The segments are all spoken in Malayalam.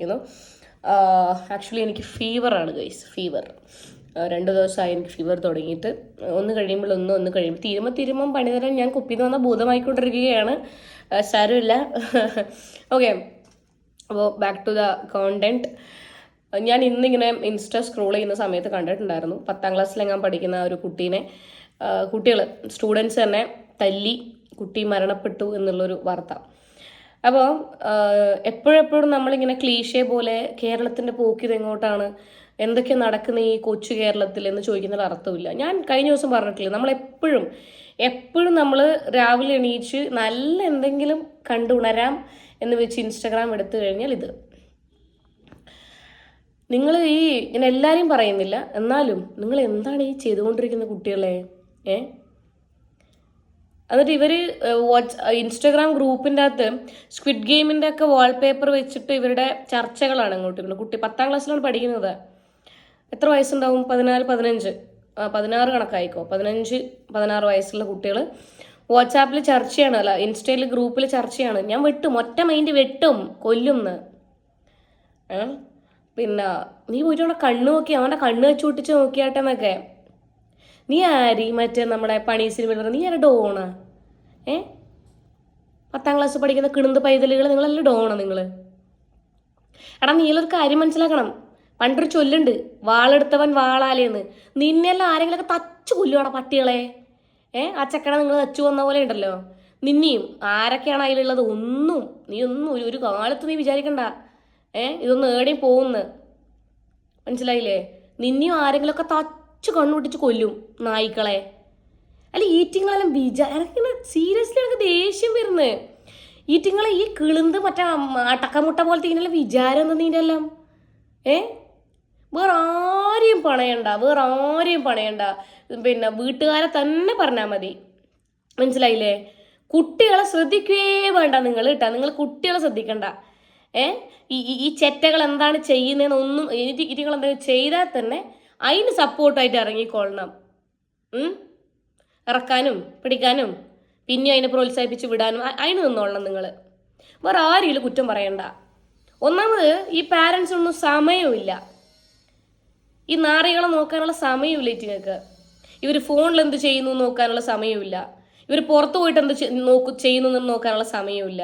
വിശ്വസിക്കുന്നു ആക്ച്വലി എനിക്ക് ഫീവറാണ് ഗൈസ് ഫീവർ രണ്ട് ദിവസമായി എനിക്ക് ഫീവർ തുടങ്ങിയിട്ട്. ഒന്ന് കഴിയുമ്പോൾ ഒന്ന് ഒന്ന് കഴിയുമ്പോൾ തീരുമ്പോൾ തീരുമ്പം പണി തരാൻ ഞാൻ കുപ്പിന്ന് വന്ന ഭൂതമായിക്കൊണ്ടിരിക്കുകയാണ്. സാരമില്ല. ഓക്കെ അപ്പോൾ ബാക്ക് ടു ദ കോണ്ടന്റ് ഞാൻ ഇന്നിങ്ങനെ ഇൻസ്റ്റ സ്ക്രോൾ ചെയ്യുന്ന സമയത്ത് കണ്ടിട്ടുണ്ടായിരുന്നു. പത്താം ക്ലാസ്സിലെങ്ങാൻ പഠിക്കുന്ന ഒരു കുട്ടീനെ. കുട്ടികൾ സ്റ്റുഡൻസ് തന്നെ തല്ലി കുട്ടി മരണപ്പെട്ടു എന്നുള്ളൊരു വാർത്ത. അപ്പോൾ എപ്പോഴെപ്പോഴും നമ്മളിങ്ങനെ ക്ലീഷേ പോലെ കേരളത്തിന്റെ പോക്കിതെങ്ങോട്ടാണ് എന്തൊക്കെ നടക്കുന്ന ഈ കൊച്ചു കേരളത്തിൽ എന്ന് ചോദിക്കുന്നതിൽ അർത്ഥമില്ല ഞാൻ കഴിഞ്ഞ ദിവസം പറഞ്ഞിട്ടില്ല നമ്മൾ എപ്പോഴും എപ്പോഴും നമ്മൾ രാവിലെ എണീച്ച് നല്ല എന്തെങ്കിലും കണ്ടുണരാം എന്ന് വെച്ച് ഇൻസ്റ്റാഗ്രാം എടുത്തു കഴിഞ്ഞാൽ ഇത്. നിങ്ങൾ ഈ ഇങ്ങനെ എല്ലാവരെയും പറയുന്നില്ല എന്നാലും നിങ്ങൾ എന്താണ് ഈ ചെയ്തുകൊണ്ടിരിക്കുന്ന കുട്ടികളെ ഏ? എന്നിട്ട് ഇവർ വാട്സ് ഇൻസ്റ്റഗ്രാം ഗ്രൂപ്പിന്റെ അകത്ത് സ്ക്വിഡ് ഗെയിമിന്റെ ഒക്കെ വാൾപേപ്പർ വെച്ചിട്ട് ഇവരുടെ ചർച്ചകളാണ് അങ്ങോട്ട് ഇവിടെ കുട്ടി പത്താം ക്ലാസ്സിലാണ് പഠിക്കുന്നത്. എത്ര വയസ്സുണ്ടാവും? പതിനാല് പതിനഞ്ച്. പതിനാറ് കണക്കായിക്കോ. പതിനഞ്ച് പതിനാറ് വയസ്സുള്ള കുട്ടികൾ വാട്സാപ്പിൽ ചർച്ചയാണ്. അല്ല ഇൻസ്റ്റയിൽ ഗ്രൂപ്പിൽ ചർച്ചയാണ്. ഞാൻ വെട്ടും. ഒറ്റ മൈൻഡ് വെട്ടും. കൊല്ലുംന്ന്. ഏ? പിന്നെ നീ പോയിട്ട് അവിടെ കണ്ണ് നോക്കി അവന്റെ കണ്ണ് വെച്ച് പൊട്ടിച്ച് നോക്കിയാട്ടെന്നൊക്കെ നീ ആരി? മറ്റേ നമ്മുടെ പണി സിനിമയിൽ നീ ആരാ? ഡോണ. ഏ? പത്താം ക്ലാസ് പഠിക്കുന്ന കിണുന്ത് പൈതലുകൾ നിങ്ങളെല്ലാം ഡോണ നിങ്ങൾ എടാ നീലൊരു കാര്യം മനസ്സിലാക്കണം. പണ്ടൊരു ചൊല്ലുണ്ട് വാളെടുത്തവൻ വാളാലേന്ന്. നിന്നെല്ലാം ആരെങ്കിലൊക്കെ തച്ചു കൊല്ലുവാടാ പട്ടികളെ? ഏ? ആ ചക്കട നിങ്ങൾ തച്ചു വന്ന പോലെ ഉണ്ടല്ലോ. നിന്നെയും ആരൊക്കെയാണ് അതിലുള്ളത്? ഒന്നും. നീ ഒന്നും ഒരു കാലത്ത് നീ വിചാരിക്കണ്ട. ഏ? ഇതൊന്നും ഏടെയും പോകുന്നു. മനസ്സിലായില്ലേ? നിന്നെയും ആരെങ്കിലുമൊക്കെ തച്ചു കണ്ണുപിടിച്ച് കൊല്ലും നായ്ക്കളെ. അല്ല ഈറ്റിങ്ങളെല്ലാം വിചാര എനിക്കിങ്ങനെ സീരിയസ്ലി എനിക്ക് ദേഷ്യം വരുന്നത് ഈറ്റിങ്ങളെ ഈ കിളുന്ത് മറ്റേ അട്ടക്കമുട്ട പോലത്തെ ഇങ്ങനെയുള്ള വിചാരം എന്താ നീന്റെ എല്ലാം? ഏ? വേറെ ആരെയും പണയണ്ട വേറെ ആരെയും പണയണ്ട. പിന്നെ വീട്ടുകാരെ തന്നെ പറഞ്ഞാൽ മതി. മനസ്സിലായില്ലേ? കുട്ടികളെ ശ്രദ്ധിക്കുകയേ വേണ്ട നിങ്ങൾ കേട്ടാ. നിങ്ങൾ കുട്ടികളെ ശ്രദ്ധിക്കണ്ട. ഏ? ഈ ഈ- ചെറ്റകൾ എന്താണ് ചെയ്യുന്നതെന്ന് ഒന്നും ഇറ്റിങ്ങൾ എന്താ ചെയ്താൽ തന്നെ അതിന് സപ്പോർട്ടായിട്ട് ഇറങ്ങിക്കൊള്ളണം? ഇറക്കാനും പിടിക്കാനും പിന്നെ അതിനെ പ്രോത്സാഹിപ്പിച്ച് വിടാനും അതിന് നിന്നോളണം നിങ്ങൾ വേറെ ആരെങ്കിലും കുറ്റം പറയണ്ട. ഒന്നാമത് ഈ പാരൻസ് ഒന്നും സമയമില്ല ഈ നാറികളെ നോക്കാനുള്ള സമയമില്ല ഇറ്റിങ്ങൾക്ക് ഇവർ ഫോണിൽ എന്ത് ചെയ്യുന്നു നോക്കാനുള്ള സമയമില്ല ഇവർ പുറത്ത് പോയിട്ട് എന്ത് നോക്കു ചെയ്യുന്നു നോക്കാനുള്ള സമയമില്ല?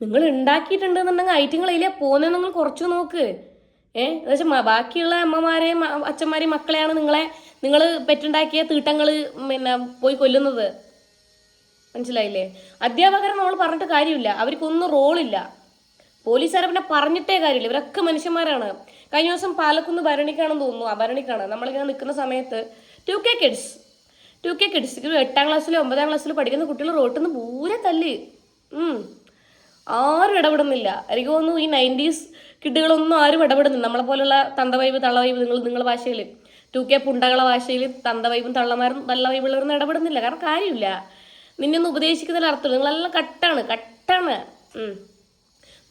നിങ്ങൾ ഉണ്ടാക്കിയിട്ടുണ്ടെന്നുണ്ടെങ്കിൽ ഐറ്റങ്ങളതിലെ പോകുന്നത് നിങ്ങൾ കുറച്ച് നോക്ക്. ഏ? എന്നുവെച്ചാൽ ബാക്കിയുള്ള അമ്മമാരെയും അച്ഛന്മാരെയും മക്കളെയാണ് നിങ്ങളെ നിങ്ങൾ പെറ്റുണ്ടാക്കിയ തീട്ടങ്ങൾ പിന്നെ പോയി കൊല്ലുന്നത്. മനസ്സിലായില്ലേ? അധ്യാപകരെ നമ്മൾ പറഞ്ഞിട്ട് കാര്യമില്ല. അവർക്കൊന്നും റോളില്ല. പോലീസുകാരെ പിന്നെ പറഞ്ഞിട്ടേ കാര്യമില്ല. ഇവരൊക്കെ മനുഷ്യന്മാരാണ്. കഴിഞ്ഞ ദിവസം പാലക്കുന്ന് ഭരണിക്കാണെന്ന് തോന്നുന്നു. ആ ഭരണിക്കാണ്. നമ്മളിങ്ങനെ നിൽക്കുന്ന സമയത്ത് two K kids. Two K kids. എട്ടാം ക്ലാസ്സിലോ ഒമ്പതാം ക്ലാസ്സിലോ പഠിക്കുന്ന കുട്ടികൾ റോട്ടിൽ നിന്ന് പൂരെ തല്ല്. ആരും ഇടപെടുന്നില്ല. എനിക്ക് തോന്നുന്നു ഈ നയന്റീസ് കിഡുകളൊന്നും ആരും ഇടപെടുന്നില്ല. നമ്മളെ പോലുള്ള തന്തവൈബ് തള്ളവൈബ് നിങ്ങൾ നിങ്ങളുടെ ഭാഷയിൽ ടു കെ പുണ്ടകള ഭാഷയിൽ തന്തവൈബും തള്ളമാരും തള്ളവൈബുള്ളവരൊന്നും ഇടപെടുന്നില്ല. കാരണം കാര്യമില്ല. നിന്നൊന്നും ഉപദേശിക്കുന്നതിൽ അർത്ഥമില്ല നിങ്ങളെല്ലാം കട്ടാണ് കട്ടാണ്.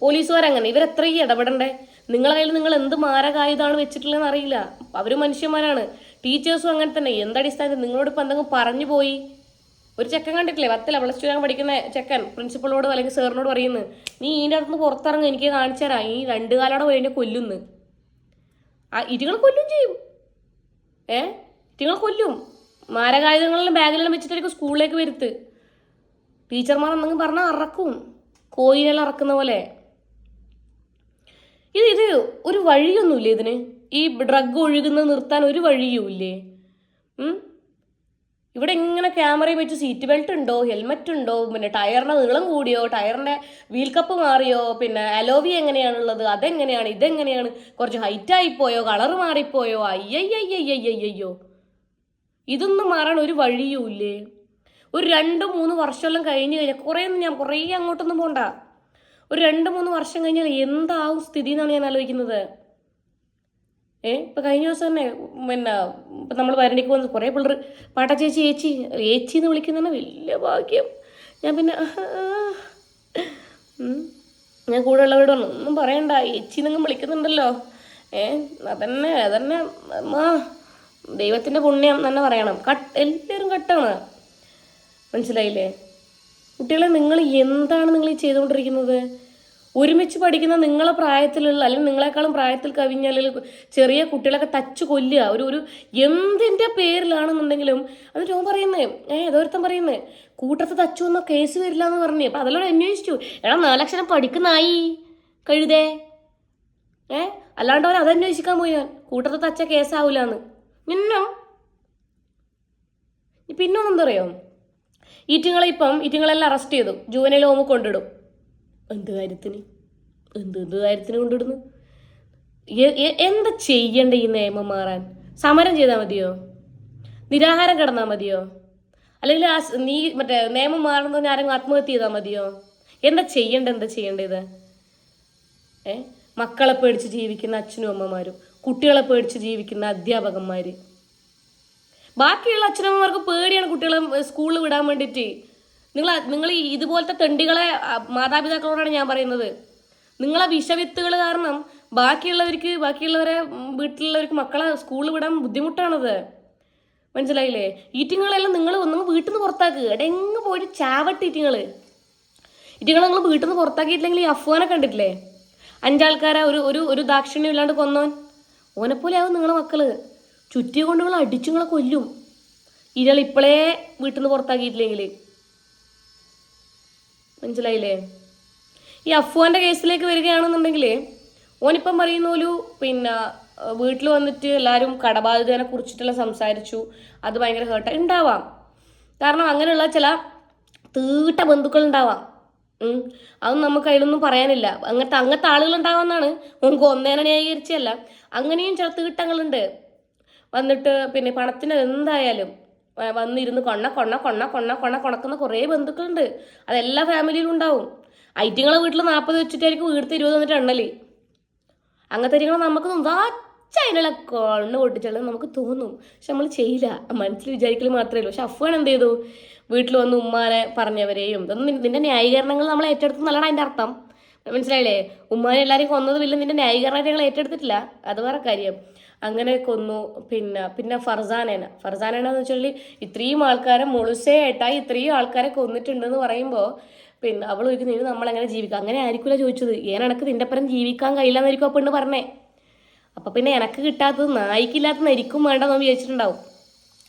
പോലീസുകാരങ്ങനെ ഇവരെത്രയും ഇടപെടണ്ടേ? നിങ്ങളെ കയ്യിൽ നിങ്ങൾ എന്ത് മാരകായുധമാണ് വെച്ചിട്ടുള്ളതെന്ന് അറിയില്ല. അവർ മനുഷ്യന്മാരാണ്. ടീച്ചേഴ്സും അങ്ങനെ തന്നെ. എന്തടിസ്ഥാനത്തിൽ നിങ്ങളോട് ഇപ്പം എന്തെങ്കിലും പറഞ്ഞു പോയി? ഒരു ചെക്കൻ കണ്ടിട്ടില്ലേ? പത്തില പ്ലസ് ടു പഠിക്കുന്ന ചെക്കൻ പ്രിൻസിപ്പളോട് അല്ലെങ്കിൽ സാറിനോട് പറയുന്നു നീ ഇതിന്റെ അടുത്ത് പുറത്തിറങ്ങ് എനിക്ക് കാണിച്ചു തരാം. ഈ രണ്ട് കാലോടെ വേണ്ടി കൊല്ലുന്ന്. ആ ഇറ്റുകൾ കൊല്ലും ചെയ്യും. ഏ? ഇറ്റുകൾ കൊല്ലും. മാരകായുധങ്ങളിലും ബാഗിലെല്ലാം വെച്ചിട്ടായിരിക്കും സ്കൂളിലേക്ക് വരുത്ത്. ടീച്ചർമാർ എന്തെങ്കിലും പറഞ്ഞാൽ അറക്കും. കോയിനെല്ലാം ഇറക്കുന്ന പോലെ. ഇത് ഇത് ഒരു വഴിയൊന്നുമില്ലേ ഇതിന്? ഈ ഡ്രഗ് ഒഴുകുന്നത് നിർത്താൻ ഒരു വഴിയുമില്ലേ? ഇവിടെ ഇങ്ങനെ ക്യാമറയും വെച്ച് സീറ്റ് ബെൽറ്റ് ഉണ്ടോ ഹെൽമെറ്റ് ഉണ്ടോ പിന്നെ ടയറിന്റെ നീളം കൂടിയോ ടയറിന്റെ വീൽ കപ്പ് മാറിയോ പിന്നെ അലോവി എങ്ങനെയാണുള്ളത് അതെങ്ങനെയാണ് ഇതെങ്ങനെയാണ് കുറച്ച് ഹൈറ്റ് ആയിപ്പോയോ കളർ മാറിപ്പോയോ അയ്യയ്യയ്യയ്യയ്യോ ഇതൊന്നും മാറാൻ ഒരു വഴിയുമില്ലേ ഒരു രണ്ട് മൂന്ന് വർഷമെല്ലാം കഴിഞ്ഞ് കഴിഞ്ഞാൽ കുറേ ഞാൻ കുറേ അങ്ങോട്ടൊന്നും പോണ്ട. ഒരു രണ്ട് മൂന്ന് വർഷം കഴിഞ്ഞാൽ എന്താവും സ്ഥിതി എന്നാണ് ഞാൻ ആലോചിക്കുന്നത്. ഏ? ഇപ്പം കഴിഞ്ഞ ദിവസം തന്നെ പിന്നെ ഇപ്പം നമ്മൾ വരണിക്ക് വന്ന് കുറേ പിള്ളേർ പാട്ട ചേച്ചി ഏച്ചി ഏച്ചി എന്ന് വിളിക്കുന്നതാണ് വലിയ ഭാഗ്യം. ഞാൻ പിന്നെ ഞാൻ കൂടെ ഉള്ളവരോട് ഒന്നും പറയണ്ട ഏച്ചി നിങ്ങൾ വിളിക്കുന്നുണ്ടല്ലോ. ഏ അതന്നെ അതന്നെ മാ ദൈവത്തിന്റെ പുണ്യം തന്നെ പറയണം. കട്ട് എല്ലാവരും കട്ടാണ്. മനസ്സിലായില്ലേ? കുട്ടികളെ നിങ്ങൾ എന്താണ് നിങ്ങൾ ഈ ചെയ്തുകൊണ്ടിരിക്കുന്നത്? ഒരുമിച്ച് പഠിക്കുന്ന നിങ്ങളെ പ്രായത്തിലുള്ള അല്ലെങ്കിൽ നിങ്ങളെക്കാളും പ്രായത്തിൽ കവിഞ്ഞ അല്ലെങ്കിൽ ചെറിയ കുട്ടികളൊക്കെ തച്ചു കൊല്ലുക. ഒരു ഒരു എന്തിന്റെ പേരിലാണെന്നുണ്ടെങ്കിലും എന്നിട്ട് ഓൻ പറയുന്നേ ഏ ഏതോരുത്തം പറയുന്നേ കൂട്ടത്ത് തച്ചു എന്ന കേസ് വരില്ല എന്ന് പറഞ്ഞു. അപ്പം അതെല്ലാം അന്വേഷിച്ചു. എടാ നാലക്ഷരം പഠിക്കുന്നായി. കഴുതേ. ഏ അല്ലാണ്ട് അവൻ അതന്വേഷിക്കാൻ പോയി. ഞാൻ കൂട്ടത്ത് തച്ച കേസാവൂലെന്ന് മിന്നോ പിന്നെ? ഒന്നെന്താ അറിയോ ഈറ്റുങ്ങളെ ഇപ്പം ഈറ്റുങ്ങളെല്ലാം അറസ്റ്റ് ചെയ്തു. ജുവനൽ ഹോമ് കൊണ്ടിടും. എന്ത് കാര്യത്തിന്? എന്ത് എന്ത് കാര്യത്തിന് കൊണ്ടിടുന്നു? എന്താ ചെയ്യണ്ട ഈ നിയമം മാറാൻ? സമരം ചെയ്താൽ മതിയോ? നിരാഹാരം കിടന്നാൽ മതിയോ? അല്ലെങ്കിൽ ആ നീ മറ്റേ നിയമം മാറുന്നതിന് ആരെങ്കിലും ആത്മഹത്യ ചെയ്താൽ മതിയോ? എന്താ ചെയ്യണ്ട എന്താ ചെയ്യേണ്ടത് ഏ? മക്കളെ പേടിച്ച് ജീവിക്കുന്ന അച്ഛനും അമ്മമാരും കുട്ടികളെ പേടിച്ച് ജീവിക്കുന്ന അധ്യാപകന്മാര്. ബാക്കിയുള്ള അച്ഛനമ്മമാർക്ക് പേടിയാണ് കുട്ടികളെ സ്കൂളിൽ വിടാൻ വേണ്ടിയിട്ട്. നിങ്ങൾ നിങ്ങൾ ഇതുപോലത്തെ തെണ്ടികളെ മാതാപിതാക്കളോടാണ് ഞാൻ പറയുന്നത്. നിങ്ങളെ വിഷവിത്തുകൾ കാരണം ബാക്കിയുള്ളവർക്ക് ബാക്കിയുള്ളവരെ വീട്ടിലുള്ളവർക്ക് മക്കളെ സ്കൂളിൽ വിടാൻ ബുദ്ധിമുട്ടാണത്. മനസ്സിലായില്ലേ? ഈറ്റിങ്ങളെല്ലാം നിങ്ങൾ ഒന്നും വീട്ടിൽ നിന്ന് പുറത്താക്കുക എടെങ്ങ് പോയിട്ട് ചാവട്ട് ഈറ്റിങ്ങൾ ഈറ്റിങ്ങൾ നിങ്ങൾ വീട്ടിൽ നിന്ന് പുറത്താക്കിയിട്ടില്ലെങ്കിൽ ഈ അഫ്വാനെ കണ്ടിട്ടില്ലേ? അഞ്ചാൾക്കാരെ ഒരു ഒരു ഒരു ദാക്ഷിണ്യം ഇല്ലാണ്ട് കൊന്നോൻ ഓനെപ്പോലെ ആവും നിങ്ങളെ മക്കൾ. ചുറ്റിയ കൊണ്ട് നിങ്ങൾ അടിച്ചു നിങ്ങളെ കൊല്ലും. ഇയാൾ ഇപ്പോഴേ വീട്ടിൽ നിന്ന് പുറത്താക്കിയിട്ടില്ലെങ്കിൽ മനസ്സിലായില്ലേ? ഈ അഫ്വാന്റെ കേസിലേക്ക് വരികയാണെന്നുണ്ടെങ്കിൽ ഓനിപ്പം പറയുന്ന ഒരു പിന്നെ വീട്ടിൽ വന്നിട്ട് എല്ലാവരും കടബാധിതനെ കുറിച്ചിട്ടെല്ലാം സംസാരിച്ചു. അത് ഭയങ്കര ഹേർട്ട് ഉണ്ടാവാം. കാരണം അങ്ങനെയുള്ള ചില തീട്ട ബന്ധുക്കൾ ഉണ്ടാവാം. അതൊന്നും നമുക്ക് അതിലൊന്നും പറയാനില്ല. അങ്ങനത്തെ അങ്ങനത്തെ ആളുകൾ ഉണ്ടാവാന്നാണ് നമുക്ക് ഒന്നേനെ ന്യായീകരിച്ചല്ല അങ്ങനെയും ചില തീട്ടങ്ങളുണ്ട്. വന്നിട്ട് പിന്നെ പണത്തിന് എന്തായാലും വന്നിരുന്ന് കൊണ്ണ കൊണ്ണ കൊണ്ണ കൊണ്ണ കൊണ്ണ കൊണക്കുന്ന കുറേ ബന്ധുക്കളുണ്ട്. അതെല്ലാ ഫാമിലിയിലും ഉണ്ടാവും. ഐറ്റിങ്ങളെ വീട്ടിൽ നാൽപ്പത് വെച്ചിട്ടായിരിക്കും വീട്ടിൽ ഇരുപത് വന്നിട്ട് എണ്ണൽ. അങ്ങനത്തെ കാര്യങ്ങൾ നമുക്ക് അതിനുള്ള കണ്ണ് പൊട്ടിച്ചാലും നമുക്ക് തോന്നും. പക്ഷെ നമ്മൾ ചെയ്യില്ല. മനസ്സിൽ വിചാരിക്കൽ മാത്രമേ ഉള്ളൂ. പക്ഷെ അഫ്വാൻ എന്ത് ചെയ്തു? വീട്ടിൽ വന്ന് ഉമ്മാനെ പറഞ്ഞവരെയും ഇതൊന്നും നിന്റെ ന്യായീകരണങ്ങൾ നമ്മൾ ഏറ്റെടുത്തു നല്ലതാണ് അതിന്റെ അർത്ഥം. മനസ്സിലായില്ലേ? ഉമ്മാനെ എല്ലാവരെയും കൊന്നത് വലിയ നിന്റെ ന്യായീകരണമായിട്ട് ഞങ്ങൾ ഏറ്റെടുത്തിട്ടില്ല. അത് വേറെ കാര്യം. അങ്ങനെ കൊന്നു. പിന്നെ പിന്നെ ഫർസാനേന. ഫർസാനേന എന്ന് വെച്ചാൽ ഇത്രയും ആൾക്കാരെ മുളുസയായിട്ടായി ഇത്രയും ആൾക്കാരെ കൊന്നിട്ടുണ്ടെന്ന് പറയുമ്പോൾ പിന്നെ അവൾ ചോദിക്കുന്നത് ഇത് നമ്മളെങ്ങനെ ജീവിക്കാം? അങ്ങനെ ആയിരിക്കില്ല ചോദിച്ചത്. ഏനക്ക് നിന്റെ പരം ജീവിക്കാൻ കഴിയില്ല എന്നായിരിക്കും ആ പെണ്ണ് പറഞ്ഞേ. അപ്പം പിന്നെ എനക്ക് കിട്ടാത്തത് നായിക്കില്ലാത്ത നരിക്കും വേണ്ടെന്ന് വിചാരിച്ചിട്ടുണ്ടാവും.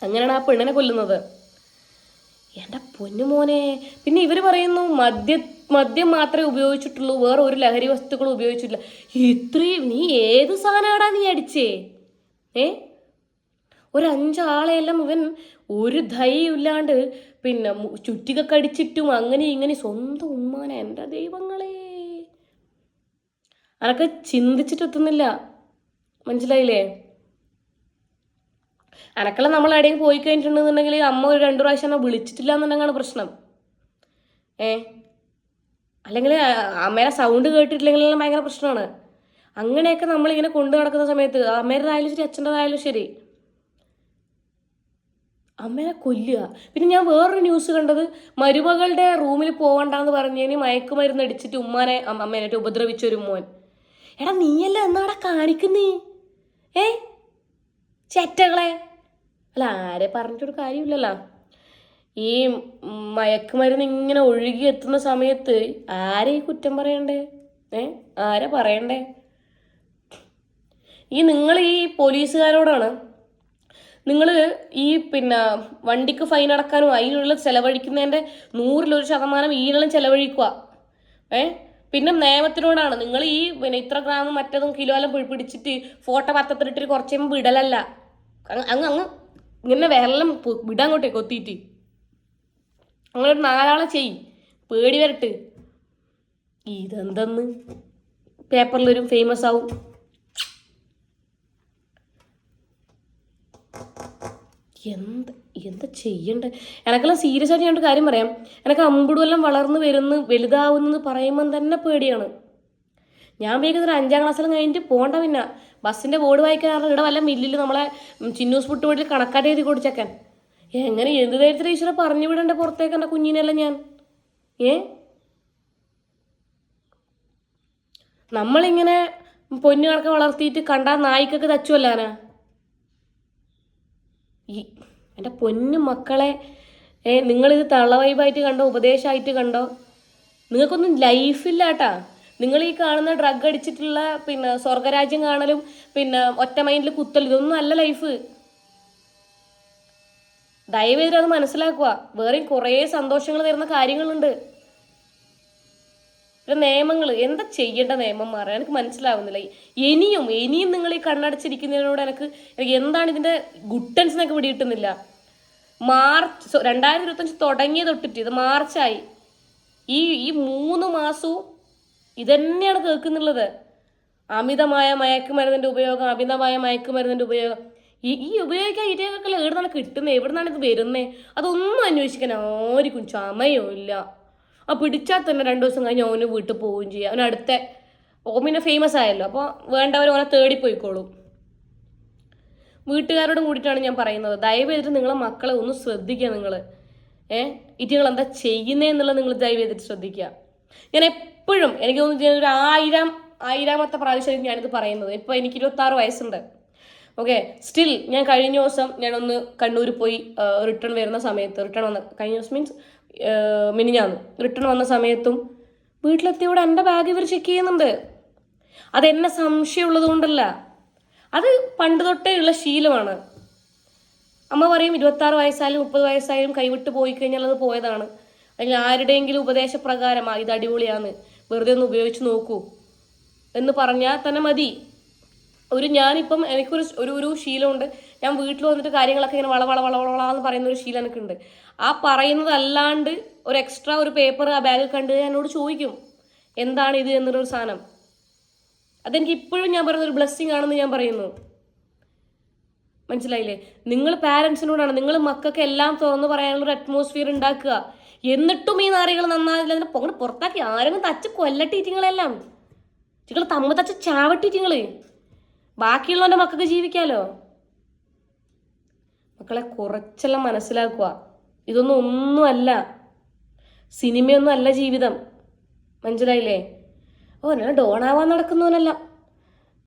അങ്ങനെയാണ് ആ പെണ്ണിനെ കൊല്ലുന്നത്. എന്റെ പൊന്നു മോനെ പിന്നെ ഇവർ പറയുന്നു മദ്യ മദ്യം മാത്രമേ ഉപയോഗിച്ചിട്ടുള്ളൂ വേറെ ഒരു ലഹരി വസ്തുക്കളും ഉപയോഗിച്ചിട്ടില്ല. ഇത്രയും നീ ഏത് സാധനമാടാ നീ അടിച്ചേ? ഏ? ഒരു ഇവൻ ഒരു ധൈര്യമില്ലാണ്ട് പിന്നെ മു- ചുറ്റിക കടിച്ചിട്ടും അങ്ങനെ ഇങ്ങനെ സ്വന്തം ഉമ്മാനെ എന്റെ ദൈവങ്ങളെ. അതൊക്കെ ചിന്തിച്ചിട്ടെത്തുന്നില്ല. മനസ്സിലായില്ലേ? അനക്കെല്ലാം നമ്മൾ എവിടെയെങ്കിലും പോയി കഴിഞ്ഞിട്ടുണ്ടെന്നുണ്ടെങ്കിൽ അമ്മ ഒരു രണ്ടു പ്രാവശ്യം വിളിച്ചിട്ടില്ല എന്നുണ്ടെങ്കിലാണ് പ്രശ്നം. ഏ? അല്ലെങ്കിൽ അമ്മേടെ സൗണ്ട് കേട്ടിട്ടില്ലെങ്കിലും ഭയങ്കര പ്രശ്നമാണ് അങ്ങനെയൊക്കെ നമ്മളിങ്ങനെ കൊണ്ടു നടക്കുന്ന സമയത്ത് അമ്മേടേതായാലും ശരി അച്ഛന്റെതായാലും ശരി അമ്മേനെ കൊല്ലുക. പിന്നെ ഞാൻ വേറൊരു ന്യൂസ് കണ്ടത് മരുമകളുടെ റൂമിൽ പോകണ്ടെന്ന് പറഞ്ഞതിന് മയക്കുമരുന്ന് അടിച്ചിട്ട് ഉമ്മാനെ അമ്മേനായിട്ട് അമ്മേനെ ഉപദ്രവിച്ച ഒരു മോൻ. എടാ നീയല്ല എന്നാടെ കാണിക്കുന്നേ? ഏ ചേറ്റകളെ അല്ല ആരെ പറഞ്ഞിട്ടൊരു കാര്യമില്ലല്ലോ. ഈ മയക്കുമരുന്ന് ഇങ്ങനെ ഒഴുകി എത്തുന്ന സമയത്ത് ആരെ ഈ കുറ്റം പറയണ്ടേ? ഏ? ആരെ പറയണ്ടേ? ഈ നിങ്ങൾ ഈ പോലീസുകാരോടാണ്. നിങ്ങൾ ഈ പിന്നെ വണ്ടിക്ക് ഫൈൻ അടക്കാനും അതിനുള്ള ചെലവഴിക്കുന്നതിന്റെ നൂറിലൊരു ശതമാനം ഈനെല്ലാം ചെലവഴിക്കുക. ഏ? പിന്നെ നിയമത്തിനോടാണ്. നിങ്ങൾ ഈ പിന്നെ ഇത്ര ഗ്രാമം മറ്റതും കിലോ എല്ലാം പിടിച്ചിട്ട് ഫോട്ടോ പത്തത്തിലിട്ടിട്ട് കുറച്ച് വിടലല്ല. അങ്ങ് അങ്ങ് ഇങ്ങനെ വേറെല്ലാം വിടാൻ കൊട്ടേ കൊത്തിയിട്ട് അങ്ങനെ ഒരു നാലാളെ ചെയ് പേടി വരട്ട്. ഇതെന്തെന്ന്? പേപ്പറിൽ വരും ഫേമസ് ആവും. എന്ത് എന്താ ചെയ്യണ്ടേ? എനക്കെല്ലാം സീരിയസ് ആയിട്ട് ഞാൻ കാര്യം പറയാം. എനക്ക് എല്ലാം വളർന്ന് വരുന്നു വലുതാവുന്നെന്ന് പറയുമ്പം തന്നെ പേടിയാണ്. ഞാൻ ഒരു അഞ്ചാം ക്ലാസ്സിലും കഴിഞ്ഞിട്ട് പോകണ്ട പിന്നെ. ബസ്സിന്റെ ബോർഡ് വായിക്കാറുണ്ട് ഇവിടെ വല്ല മില്ലിൽ നമ്മളെ ചിന്നൂസ് ചിന്നൂസ് പുട്ടുപൊടിയിൽ കണക്കാട്ട് എഴുതി കൊടുച്ചേക്കാൻ എങ്ങനെ എന്ത് ധൈര്യത്തിൽ ഈശ്വര പറഞ്ഞു വിടണ്ട പുറത്തേക്ക് എന്റെ കുഞ്ഞിനെല്ലാം ഞാൻ? ഏ? നമ്മളിങ്ങനെ പൊന്നു കണക്ക് വളർത്തിയിട്ട് കണ്ടാൽ നായിക്കൊക്കെ തച്ചുവല്ലാനാ ഈ എന്റെ പൊന്നു മക്കളെ ഏ നിങ്ങളിത് തള്ളവൈബായിട്ട് കണ്ടോ ഉപദേശമായിട്ട് കണ്ടോ? നിങ്ങൾക്കൊന്നും ലൈഫില്ല കേട്ടാ. നിങ്ങൾ ഈ കാണുന്ന ഡ്രഗ് അടിച്ചിട്ടുള്ള പിന്നെ സ്വർഗരാജ്യം കാണലും പിന്നെ ഒറ്റ മൈൻഡിൽ കുത്തൽ ഇതൊന്നും അല്ല ലൈഫ്. ദയവേദന അത് മനസ്സിലാക്കുക. വേറെയും കുറേ സന്തോഷങ്ങൾ തരുന്ന കാര്യങ്ങളുണ്ട്. നിയമങ്ങൾ എന്താ ചെയ്യേണ്ട നിയമം മാറാൻ എനിക്ക് മനസ്സിലാവുന്നില്ല. ഇനിയും ഇനിയും നിങ്ങൾ ഈ കണ്ണടച്ചിരിക്കുന്നതിനോട് എനിക്ക് എന്താണ് ഇതിന്റെ ഗുട്ടൻസ് എന്നൊക്കെ പിടികിട്ടുന്നില്ല. മാർച്ച് രണ്ടായിരത്തി ഇരുപത്തഞ്ച് തുടങ്ങിയ തൊട്ടിട്ട് ഇത് മാർച്ചായി. ഈ ഈ മൂന്ന് മാസവും ഇതന്നെയാണ് കേൾക്കുന്നുള്ളത്. അമിതമായ മയക്കുമരുന്നിന്റെ ഉപയോഗം അമിതമായ മയക്കുമരുന്നിന്റെ ഉപയോഗം. ഈ ഈ ഉപയോഗിക്കാൻ ഇരകളൊക്കെ എവിടുന്നാണ് കിട്ടുന്നത് എവിടുന്നാണ് ഇത് വരുന്നത് അതൊന്നും അന്വേഷിക്കാൻ ആർക്കും ചമയോ ഇല്ല. ആ പിടിച്ചാൽ തന്നെ രണ്ടു ദിവസം കഴിഞ്ഞ് ഓന് വീട്ടിൽ പോവുകയും ചെയ്യാം. അവന് അടുത്ത ഓമിനെ ഫേമസ് ആയല്ലോ. അപ്പോൾ വേണ്ടവർ ഓനെ തേടിപ്പോയിക്കോളും വീട്ടുകാരോടും കൂടിയിട്ടാണ് ഞാൻ പറയുന്നത്. ദയവ് ചെയ്തിട്ട് നിങ്ങളെ മക്കളെ ഒന്ന് ശ്രദ്ധിക്കുക നിങ്ങൾ ഏഹ് ഇറ്റുകൾ എന്താ ചെയ്യുന്നതെന്നുള്ളത് നിങ്ങൾ ദയവ് ചെയ്തിട്ട് ശ്രദ്ധിക്കുക. ഞാൻ എപ്പോഴും എനിക്ക് തോന്നുന്നു ഒരു ആയിരം ആയിരാമത്തെ പ്രാവശ്യം ഞാനിത് പറയുന്നത്. ഇപ്പോൾ എനിക്ക് ഇരുപത്താറ് വയസ്സുണ്ട്. ഓക്കെ സ്റ്റിൽ ഞാൻ കഴിഞ്ഞ ദിവസം ഞാനൊന്ന് കണ്ണൂർ പോയി റിട്ടേൺ വരുന്ന സമയത്ത് റിട്ടേൺ വന്ന കഴിഞ്ഞ ദിവസം മീൻസ് മിനിഞ്ഞാന്ന്. റിട്ടേൺ വന്ന സമയത്തും വീട്ടിലെത്തിയോടെ എന്റെ ബാഗ് ഇവർ ചെക്ക് ചെയ്യുന്നുണ്ട്. അതെന്നെ സംശയമുള്ളത് കൊണ്ടല്ല അത് പണ്ട് തൊട്ടേ ഉള്ള ശീലമാണ്. അമ്മ പറയും ഇരുപത്താറ് വയസ്സായാലും മുപ്പത് വയസ്സായാലും കൈവിട്ട് പോയി കഴിഞ്ഞാൽ അത് പോയതാണ്. അല്ലെങ്കിൽ ആരുടെയെങ്കിലും ഉപദേശപ്രകാരം ആ ഇത് അടിപൊളിയാണ് വെറുതെ ഒന്ന് ഉപയോഗിച്ച് നോക്കൂ. എന്ന് പറഞ്ഞാൽ തന്നെ മതി. ഒരു ഞാനിപ്പം എനിക്കൊരു ഒരു ഒരു ശീലമുണ്ട്. ഞാൻ വീട്ടിൽ വന്നിട്ട് കാര്യങ്ങളൊക്കെ ഇങ്ങനെ വള വള വള വള എന്ന് പറയുന്ന ഒരു ശീലം എനിക്കുണ്ട്. ആ പറയുന്നതല്ലാണ്ട് ഒരു എക്സ്ട്രാ ഒരു പേപ്പർ ആ ബാഗിൽ കണ്ട് എന്നോട് ചോദിക്കും എന്താണ് ഇത്? എന്നൊരു സാധനം. അതെനിക്ക് ഇപ്പോഴും ഞാൻ പറയുന്ന ഒരു ബ്ലെസ്സിങ് ആണെന്ന് ഞാൻ പറയുന്നു. മനസ്സിലായില്ലേ? നിങ്ങൾ പാരൻസിനോടാണ് നിങ്ങൾ മക്കൾക്ക് എല്ലാം തുറന്നു പറയാനുള്ള ഒരു അറ്റ്മോസ്ഫിയർ ഉണ്ടാക്കുക. എന്നിട്ടും ഈ നാറികൾ നന്നായില്ല അതിനെ പുറത്താക്കി ആരെങ്കിലും തച്ച് കൊല്ലട്ടിറ്റിങ്ങളെല്ലാം നിങ്ങൾ തമ്മ തച്ച് ചാവട്ടിറ്റിങ്ങൾ ബാക്കിയുള്ളവന്റെ മക്കൾക്ക് ജീവിക്കാലോ? മക്കളെ കുറച്ചെല്ലാം മനസ്സിലാക്കുക. ഇതൊന്നും ഒന്നുമല്ല സിനിമയൊന്നും അല്ല ജീവിതം. മനസ്സിലായില്ലേ? ഓ ഞാൻ ഡോണാവാൻ നടക്കുന്നവനല്ല.